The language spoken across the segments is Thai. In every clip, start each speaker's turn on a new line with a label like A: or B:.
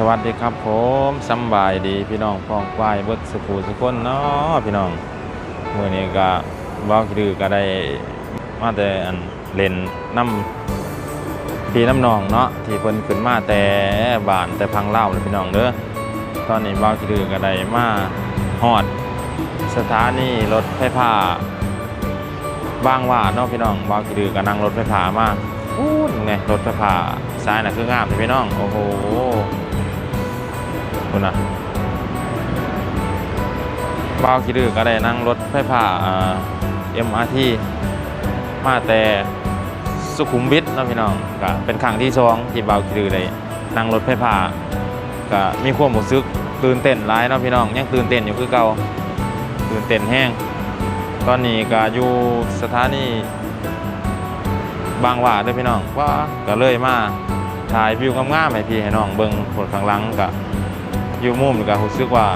A: สวัสดีครับผมสบายดีพี่น้องพ้องควายเบิดสุขูสุคนเนาะพี่น้องเมื่อนี้ก็เว้าคือก็ได้มาแต่อันเล่นน้ำพี่น้ำนองเนาะที่เพิ่นขึ้นมาแต่บานแต่พังเล่าเลยพี่น้องเด้อตอนนี้เว้าคือก็ได้มาฮอดสถานีรถไฟฟ้าบางว่าเนาะพี่น้องเว้าคือก็นั่งรถไฟฟ้ามาอู้นไงรถไฟฟ้าซ้ายน่ะคืองามเลยพี่น้องโอ้โห คุณนะบ้าวคิดดือก็ได้นั่งรถไฟฟ้าเอ็มอาร์ทีมาแต่สุขุมวิทนะพี่น้องก็เป็นครั้งที่สองที่บ้าวคิดดือได้นั่งรถไฟฟ้าก็มีความรู้สึกตื่นเต้นหลายนะพี่น้องยังตื่นเต้นอยู่คือเก่าตื่นเต้นแห้ง ตอนนี้ก็อยู่สถานีบางหว่าด้วยพี่น้องว่าก็เลยมาถ่ายวิวงามๆให้พี่ให้น้องเบิ่งผลข้างหลังก็ อยู่มุมนี่ก็รู้สึกว่า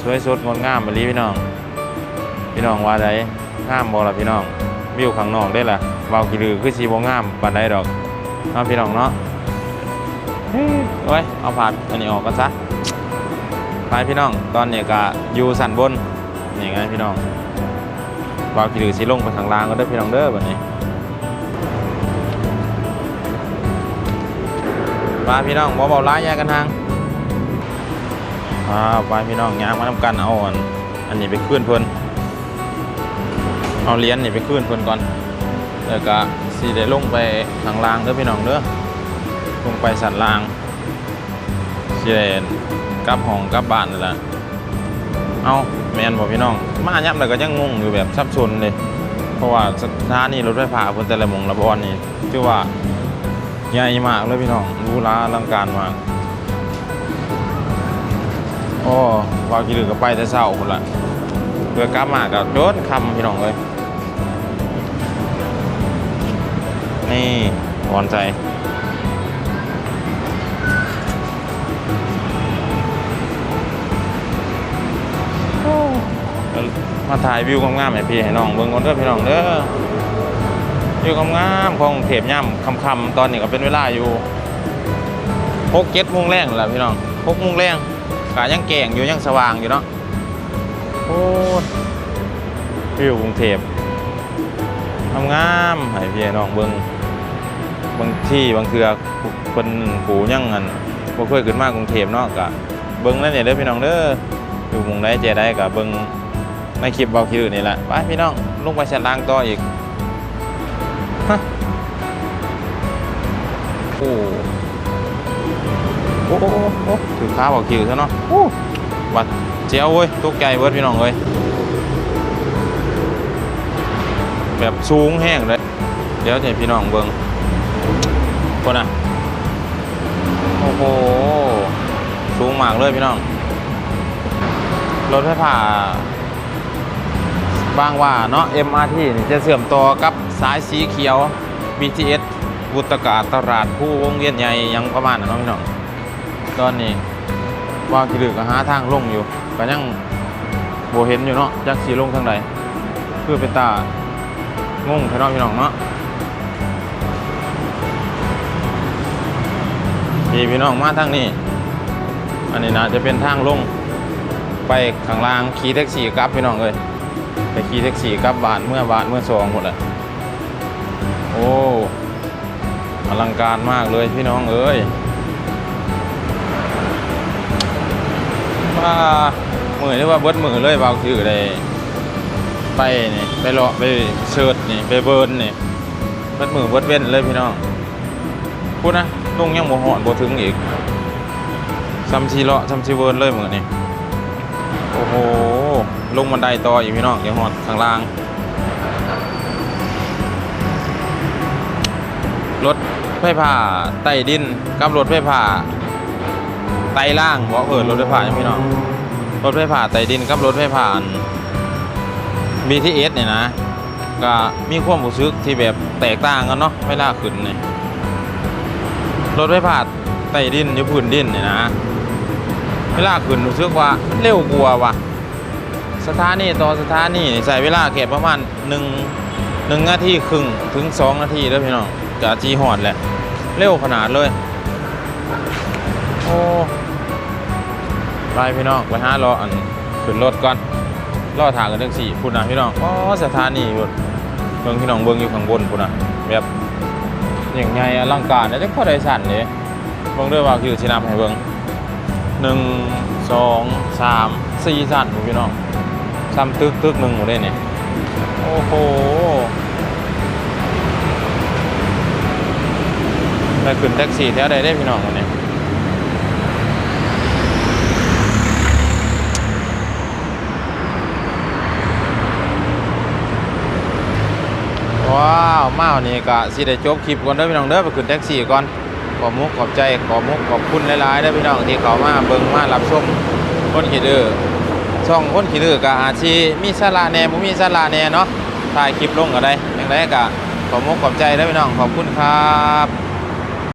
A: สวยสดงดงามไปลีพี่น้อง พี่น้องว่าไดงามบ่ล่ะพี่น้องวิวข้างนอกได้ล่ะเบากี่ลือคือสีบ่งามปานใดดอกเนาะพี่น้องเนาะเฮ้ยโอ้ยเอาผ่านอันนี้ออกกันซะไปพี่น้องตอนนี้ก็อยู่สันบนนี่ไงพี่น้องเบากี่ลือสิลงไปข้างล่างก็เด้พี่น้องเด้อแบัดนี้มาพี่น้องบ่เบาร้ายแยกกันทาง อ่าไปพี่น้องยางมาทำกันเอาอันอันนี้ไปขึ้นเพิ่นเอาเหรียญนี่ไปขึ้นเพิ่นก่อนแล้วก็สีได้ลงไปทางล่างเด้อพี่น้องเด้อลงไปสันล่างสีได้กลับห้องกลับบ้านนั่นแหละเอาแมนบอกพี่น้อง มาย้ำแต่ก็ยังงงอยู่แบบซับซ้อนเลย เพราะว่าสถานีรถไฟฟ้าเพิ่นแต่ละมงละบอนนี่คือว่าใหญ่มากเลยพี่น้องรูหราลังการมาก โอ้วากิลือก็ไปแต่เช้าคนละเพื่อกลับมากับโดนคำพี่น้องเลยนี่วอนใจมาถ่ายวิวงามๆให้พี่ให้น้องเบิ่งก่อนเด้อพี่น้องเด้อวิวงามๆของเทพย่ำคำๆตอนนี้ก็เป็นเวลาอยู่หกเจ็ดโมงแรงแล้วพี่น้องหกโมงแรง กายังแก่งอยู่ยังสว่างอยู่เนาะโอ้ยวิวกรุงเทพทำงามให้พี่น้องเบิงบางที่บางเทือคนผูยังอันบ่เคยขึ้นมากรุงเทพเนาะกะเบิงนั่นเนี่ยเด้อพี่น้องเด้ออยู่มุงได้เจได้กะเบิงในคลิปเบาคิวนี่แหละไปพี่น้องลงไปชั้นล่างต่ออีกฮะโอ้ โอ้โอ้โอ้โอ้ถือข้าวบอกคิวซะเนาะโอ้บัดเจ้าเว้ยตกใจเบิดพี่น้องเอ้ยแบบสูงแห้งเลย เดี๋ยวจะให้พี่น้องเบิ่งคนน่ะ โอ้โห สูงมากเลยพี่น้อง รถไฟฟ้าบางหว่าเนาะ MRT นี่จะเสื่อมต่อกับสายสีเขียว BTS บุตรกาตลาดผู้วงเวียนใหญ่ยังประมาณนั้นเนาะพี่น้อง ตอนนี้ว่าคิดึกก็หาทางลงอยู่ก็ยังโบเห็นอยู่เนาะจักสีลงทางใดคือเป็นตางงพี่น้องพี่น้องเนาะพี่พี่น้องมาทางนี้ อันนี้นะจะเป็นทางลงไปข้างล่างขี่แท็กซี่กลับพี่น้องเลยไปขี่แท็กซี่กลับบ้านเมื่อบานเมื่อสองหมดเลยโอ้อลังการมากเลยพี่น้องเอ้ย ว่ามือนี่ว่าเบิดมือเลยเบาคือได้ไปนี่ไปเลาะไปเชิดนี่ไปเบิร์นนี่เบิดมือเบิดเว้นเลยพี่น้องพูดนะลงยังบ่หอดบ่ถึงอีกซัมชีเลาะซัมชีเบิร์นเลยมือนี่โอ้โหลงบันไดต่ออีกพี่น้องยังหอดข้างล่าง รถไฟฟ้าใต้ดินกับรถไฟฟ้า ไต่ล่างบอกเออรถไฟฟ้านพี่น้องรถไฟฟ้าไต่ดินกับรถไฟฟ้าน BTS เนี่ยนะ ก็มีความรู้สึกที่แบบแตกต่างกันเนาะเวลาขึ้นเนี่ยรถไฟฟ้าไต่ดินอยู่พื้นดินเนี่ยนะเวลาขึ้นรู้สึกว่าเร็วกว่าว่ะสถานีต่อสถานีนี่เวลาแค่ประมาณหนึ่งหนึ่งนาทีครึ่งถึงสองนาทีแล้วพี่น้องจะจีหอดแหละ เร็วขนาดเลย โอ้ ไปพี่น้องไปหารออันขึ้นรถก่อนรอทางกันทั้งสี่พุ่นนะพี่น้องอ๋อสถานีพุ่นเบิ่งพี่น้องเบิ่งอยู่ข้างบนพุ่นนะแบบอย่างไงอลังการนะจังพอได้สั่นเลยเบิ่งเด้อว่าคือสินับให้เบิ่งหนึ่งสองสามสี่สั่นพี่น้องซ้ำตึกตึกหนึ่งหมดเลยนี่โอ้โหได้ขึ้นแท็กซี่แถวใดได้พี่น้องวันนี้ ว้าวมาวันนี้ก็สิได้จบคลิปก่อนเด้อพี่น้องเด้อไปขึ้นแท็กซี่ก่อนขอมุกขอบใจขอมุกขอบคุณหลายๆเด้อพี่น้องที่เขามาเบิ่งมารับชมคนขี่ดื้อช่องคนขี่ดื้อก็อาชีมีสาระแน่บ่มีสาระแน่เนาะถ่ายคลิปลงก็ได้อย่างไรก็ขอมุกขอบใจเด้อพี่น้องขอบคุณครับ